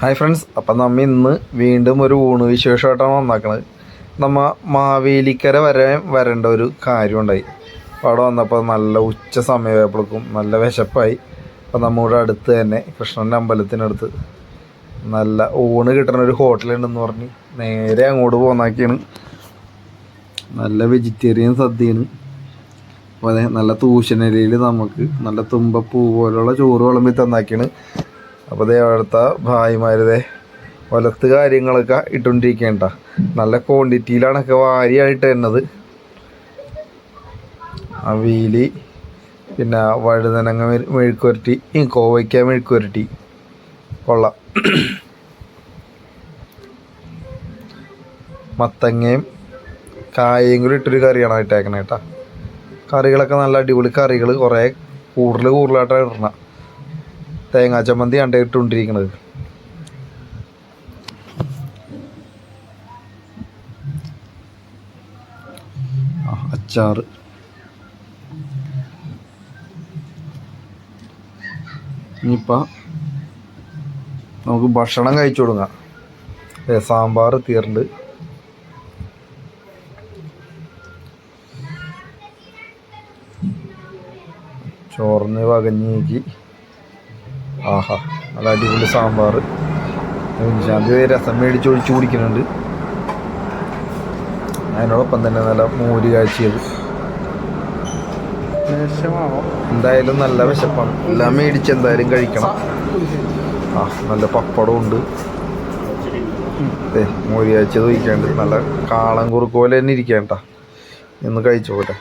Hi friends അപ്പം നമ്മ ഇന്ന് വീണ്ടും ഒരു ഊണ് വിശേഷമായിട്ടാണ് വന്നേക്കണത്. നമ്മ മാവേലിക്കര വരെ വരേണ്ട ഒരു കാര്യമുണ്ടായി. അപ്പോൾ അവിടെ വന്നപ്പോൾ നല്ല ഉച്ച സമയമായപ്പോഴേക്കും നല്ല വിശപ്പായി. അപ്പം നമ്മുടെ അടുത്ത് തന്നെ കൃഷ്ണന്റെ അമ്പലത്തിനടുത്ത് നല്ല ഊണ് കിട്ടുന്ന ഒരു ഹോട്ടലുണ്ടെന്ന് പറഞ്ഞ് നേരെ അങ്ങോട്ട് പോന്നാക്കിയാണ് നല്ല വെജിറ്റേറിയൻ സദ്യയാണ്. അപ്പോൾ അതെ നല്ല തൂശനിലയിൽ നമുക്ക് നല്ല തുമ്പപ്പൂ പോലുള്ള ചോറ് വിളമ്പി തന്നാക്കിയാണ് അപ്പോൾ അതേ അവിടുത്തെ ഭായിമാരുതേ വലത്ത് കാര്യങ്ങളൊക്കെ ഇട്ടുകൊണ്ടിരിക്കേണ്ട നല്ല ക്വാണ്ടിറ്റിയിലാണൊക്കെ വാരിയായിട്ട് തരുന്നത് അവിയൽ പിന്നെ വഴുതനങ്ങ മെഴുക്കുരട്ടി കോവയ്ക്ക മെഴുക്കുരട്ടി കൊള്ളാം. മത്തങ്ങയും കായയും കൂടി ഇട്ടൊരു കറിയാണ് ഇട്ടേക്കണേ കേട്ടോ. കറികളൊക്കെ നല്ല അടിപൊളി കറികൾ കുറേ കൂടുതൽ കൂടുതലായിട്ടാണ് ഇടണം. തേങ്ങാ ചമ്മന്തി ആണ് ഇട്ടുകൊണ്ടിരിക്കണത് ആ, അച്ചാറ്. ഇനിയിപ്പോൾ നമുക്ക് ഭക്ഷണം കഴിച്ചു ഏ, സാമ്പാർ തീർണ്ട് ചോറിന് വകഞ്ഞേക്ക്. ആഹാ നല്ല അടിപൊളി സാമ്പാർ ശാന്തി രസം മേടിച്ച് ഒഴിച്ച് കുടിക്കുന്നുണ്ട്. അതിനോടൊപ്പം തന്നെ നല്ല മോര് കാഴ്ചയത് എന്തായാലും നല്ല വിശപ്പാണ്. എല്ലാം മേടിച്ച് എന്തായാലും കഴിക്കണം. ആ നല്ല പപ്പടവും ഉണ്ട്. മോര് കാഴ്ച ഒഴിക്കാണ്ട്. നല്ല കാളം കുറുക്കോലെ തന്നെ തന്നെ ഇന്ന് കഴിച്ചു കഴിച്ചോട്ടെ.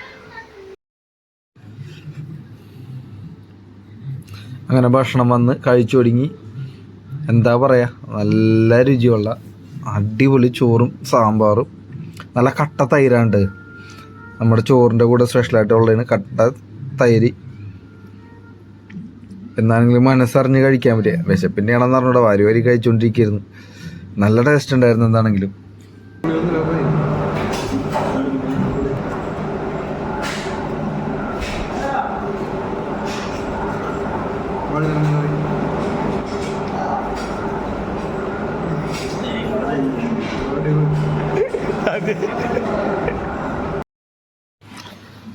അങ്ങനെ ഭക്ഷണം വന്ന് കഴിച്ചു തുടങ്ങി എന്താ പറയുക നല്ല രുചിയുള്ള അടിപൊളി ചോറും സാമ്പാറും. നല്ല കട്ട തൈരാണ്ട് നമ്മുടെ ചോറിന്റെ കൂടെ സ്പെഷ്യലായിട്ടുള്ളതിന് കട്ട തൈര്. എന്നാണെങ്കിലും മനസ്സറിഞ്ഞ് കഴിക്കാൻ പറ്റിയ വിശപ്പിന്റെ ആണെന്ന് പറഞ്ഞൂടെ വാരി വാരി കഴിച്ചുകൊണ്ടിരിക്കുന്നു നല്ല ടേസ്റ്റ് ഉണ്ടായിരുന്നു എന്താണെങ്കിലും.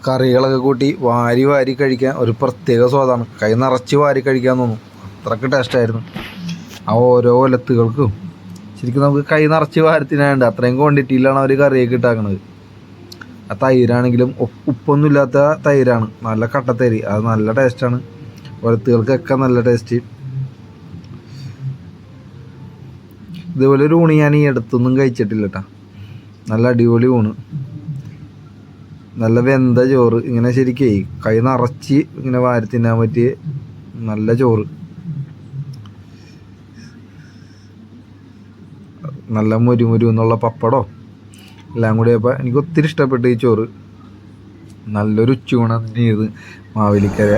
കറികളൊക്കെ കൂട്ടി വാരി വാരി കഴിക്കാൻ ഒരു പ്രത്യേക സ്വാദാണ്. കൈ നിറച്ച് വാരി കഴിക്കാൻ തോന്നും. അത്രയ്ക്ക് ടേസ്റ്റായിരുന്നു ആ ഓരോ ഒലത്തുകൾക്കും ശരിക്കും നമുക്ക് കൈ നിറച്ച് വാരത്തിനാണ്ട് അത്രയും ക്വാണ്ടിറ്റിയിലാണ് അവർ കറിയൊക്കെ ഇട്ടാക്കണത്. ആ തൈരാണെങ്കിലും ഉപ്പ് ഉപ്പൊന്നും ഇല്ലാത്ത തൈരാണ്. നല്ല കട്ടത്തൈര് അത് നല്ല ടേസ്റ്റാണ് ഒലത്തുകൾക്കൊക്കെ നല്ല ടേസ്റ്റ് ഇതുപോലെ ഒരു ഊണ് ഞാൻ ഈ അടുത്തൊന്നും കഴിച്ചിട്ടില്ല കേട്ടോ നല്ല അടിപൊളി ഊണ്. നല്ല വെന്ത ചോറ്. ഇങ്ങനെ ശരിക്കേ കൈ നിറച്ച് ഇങ്ങനെ വാരി തിന്നാൻ പറ്റിയ നല്ല ചോറ്. നല്ല മുരുമുരു മുരു എന്നുള്ള പപ്പടോ എല്ലാം കൂടി അപ്പം എനിക്ക് ഒത്തിരി ഇഷ്ടപ്പെട്ടു ഈ ചോറ്. നല്ലൊരു ഉച്ചയൂണ് ചെയ്ത് മാവേലിക്കര.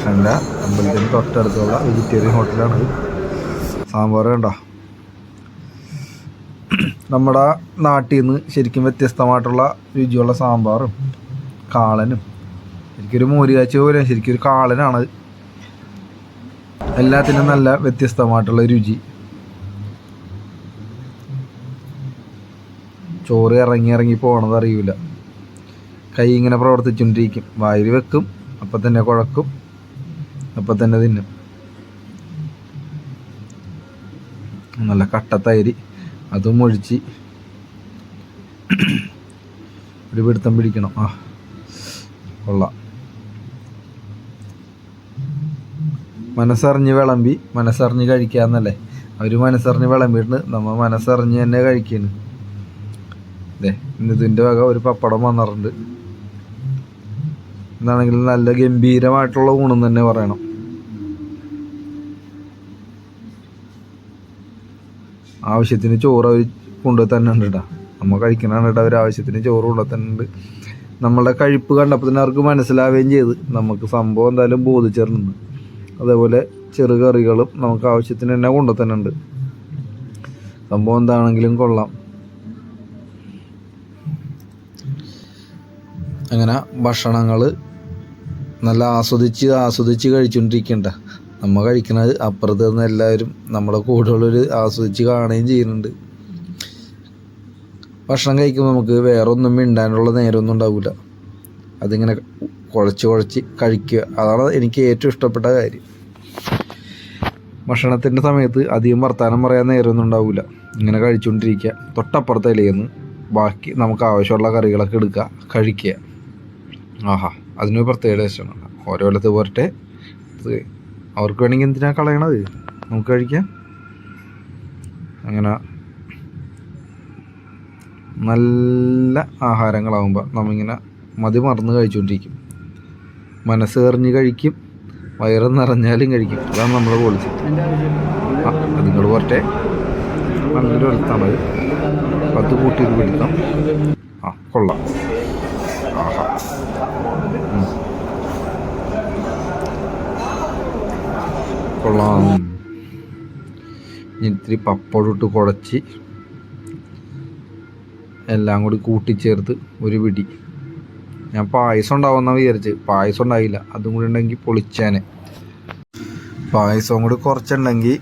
കൃഷ്ണന്റെ അമ്പലത്തിന് തൊട്ടടുത്തുള്ള വെജിറ്റേറിയൻ ഹോട്ടലാണ് സാമ്പാർ കണ്ടോ നമ്മുടെ നാട്ടിൽ നിന്ന് ശരിക്കും വ്യത്യസ്തമായിട്ടുള്ള രുചിയുള്ള സാമ്പാറും കാളനും. ശരിക്കൊരു മോരുകാച്ച പോലെ ശരിക്കും ഒരു കാളനാണ് എല്ലാത്തിനും നല്ല വ്യത്യസ്തമായിട്ടുള്ള രുചി. ചോറ് ഇറങ്ങി ഇറങ്ങി പോകണത് അറിയൂല കൈ ഇങ്ങനെ പ്രവർത്തിച്ചുകൊണ്ടിരിക്കും വായിൽ വെക്കും അപ്പം തന്നെ കുഴക്കും. അപ്പം തന്നെ തിന്നും. നല്ല കട്ട കട്ടത്തൈര് അതും ഒഴിച്ച് ഒരു പിടുത്തം പിടിക്കണം. ആ കൊള്ളാം. മനസ്സറിഞ്ഞ് വിളമ്പി മനസ്സറിഞ്ഞ് കഴിക്കാന്നല്ലേ അവർ മനസ്സറിഞ്ഞ് വിളമ്പിയിട്ട് നമ്മൾ മനസ്സറിഞ്ഞ് തന്നെ കഴിക്കുന്നു അതെ ഇന്ന് ഇതിന്റെ വക ഒരു പപ്പടം വന്നിട്ടുണ്ട്. എന്താണെങ്കിലും നല്ല ഗംഭീരമായിട്ടുള്ള ഗുണം തന്നെ പറയണം. ആവശ്യത്തിന് ചോറ് അവർ കൊണ്ടു തന്നെ ഉണ്ട് കേട്ടോ നമ്മൾ കഴിക്കണ കേട്ടോ അവർ ആവശ്യത്തിന് ചോറ് കൊണ്ടു തന്നെ ഉണ്ട് നമ്മളുടെ കഴിപ്പ് കണ്ടപ്പോൾ തന്നെ അവർക്ക് മനസ്സിലാവുകയും ചെയ്ത്. നമുക്ക് സംഭവം എന്തായാലും ബോധിച്ചിരുന്നു അതേപോലെ ചെറുകറികളും നമുക്ക് ആവശ്യത്തിന് തന്നെ കൊണ്ടു തന്നെ ഉണ്ട് സംഭവം എന്താണെങ്കിലും കൊള്ളാം. അങ്ങനെ ഭക്ഷണങ്ങൾ നല്ല ആസ്വദിച്ച് ആസ്വദിച്ച് കഴിച്ചുകൊണ്ടിരിക്കണ്ട നമ്മൾ കഴിക്കണത് അപ്പുറത്ത് നിന്ന് എല്ലാവരും നമ്മുടെ കൂടെയുള്ളവർ ആസ്വദിച്ച് കാണുകയും ചെയ്യുന്നുണ്ട്. ഭക്ഷണം കഴിക്കുമ്പോൾ നമുക്ക് വേറെ ഒന്നും മിണ്ടാനുള്ള നേരമൊന്നും ഉണ്ടാവില്ല അതിങ്ങനെ കുഴച്ച് കുഴച്ച് കഴിക്കുക. അതാണ് എനിക്ക് ഏറ്റവും ഇഷ്ടപ്പെട്ട കാര്യം. ഭക്ഷണത്തിന്റെ സമയത്ത് അധികം വർത്തമാനം പറയാൻ നേരമൊന്നും ഉണ്ടാവില്ല ഇങ്ങനെ കഴിച്ചുകൊണ്ടിരിക്കുക തൊട്ടപ്പുറത്തെ ഇലയെന്ന് ബാക്കി നമുക്ക് ആവശ്യമുള്ള കറികളൊക്കെ എടുക്കുക കഴിക്കുക. ആഹാ അതിനൊരു പ്രത്യേക ടേസ്റ്റാണ് ഓരോ കൊല്ലത്ത് പോരട്ടെ. അവർക്ക് വേണമെങ്കിൽ എന്തിനാ കളയണത്? നമുക്ക് കഴിക്കാം. അങ്ങനെ നല്ല ആഹാരങ്ങളാകുമ്പോൾ നമ്മിങ്ങനെ മതി മറന്ന് കഴിച്ചുകൊണ്ടിരിക്കും മനസ്സ് എറിഞ്ഞ് കഴിക്കും. വയറ് നിറഞ്ഞാലും കഴിക്കും. അതാണ് നമ്മൾ പോളിസി ആ നിങ്ങൾ പോരട്ടെ. നല്ലൊരു വെളുത്താണത് അത് കൂട്ടിയിട്ട് പിടിക്കാം. ആ കൊള്ളാം. കൊള്ളാം. ഇത്തിരി പപ്പടം ഇട്ട് കുഴച്ച് എല്ലാം കൂടി കൂട്ടിച്ചേർത്ത് ഒരു പിടി. ഞാൻ പായസം ഉണ്ടാവുന്ന വിചാരിച്ച്. പായസം ഉണ്ടായില്ല. അതും കൂടി ഉണ്ടെങ്കിൽ പൊളിച്ചാനെ. പായസം കൂടി കുറച്ചുണ്ടെങ്കിൽ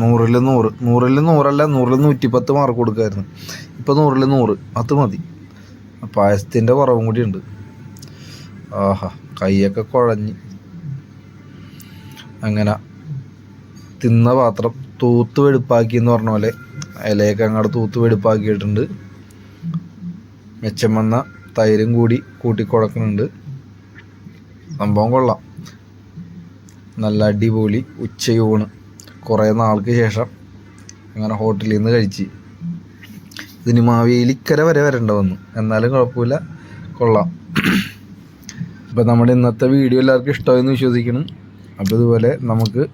നൂറിൽ നൂറ്. നൂറിൽ നൂറല്ല നൂറിൽ നൂറ്റിപ്പത്ത് മാർക്ക് കൊടുക്കായിരുന്നു. ഇപ്പോൾ നൂറിൽ നൂറ്. അത് മതി. പായസത്തിന്റെ കുറവും കൂടിയുണ്ട്. ആഹാ കൈയൊക്കെ കുഴഞ്ഞ്. അങ്ങനെ തിന്ന പാത്രം തൂത്ത് വെടുപ്പാക്കി എന്ന് പറഞ്ഞ പോലെ ഇലയൊക്കെ അങ്ങോട്ട് തൂത്ത് വെടുപ്പാക്കിയിട്ടുണ്ട് മെച്ചം വന്ന തൈരും കൂടി കൂട്ടിക്കുഴക്കുന്നുണ്ട് സംഭവം കൊള്ളാം. നല്ല അടിപൊളി ഉച്ചയൂണ്. കുറേ നാൾക്ക് ശേഷം അങ്ങനെ ഹോട്ടലിൽ നിന്ന് കഴിച്ച് ഇതിന് മാവേലിക്കര വരെ വരേണ്ട വന്നു എന്നാലും കുഴപ്പമില്ല. കൊള്ളാം. അപ്പോൾ നമ്മുടെ ഇന്നത്തെ വീഡിയോ എല്ലാവർക്കും ഇഷ്ടമായെന്ന് വിശ്വസിക്കണം അപ്പോൾ ഇതുപോലെ നമുക്ക്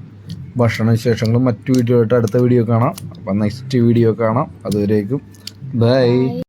ഭക്ഷണ വിശേഷങ്ങളും മറ്റു വീഡിയോ ആയിട്ട് അടുത്ത വീഡിയോ കാണാം. അപ്പം നെക്സ്റ്റ് വീഡിയോ കാണാം. അതുവരേക്കും. ബൈ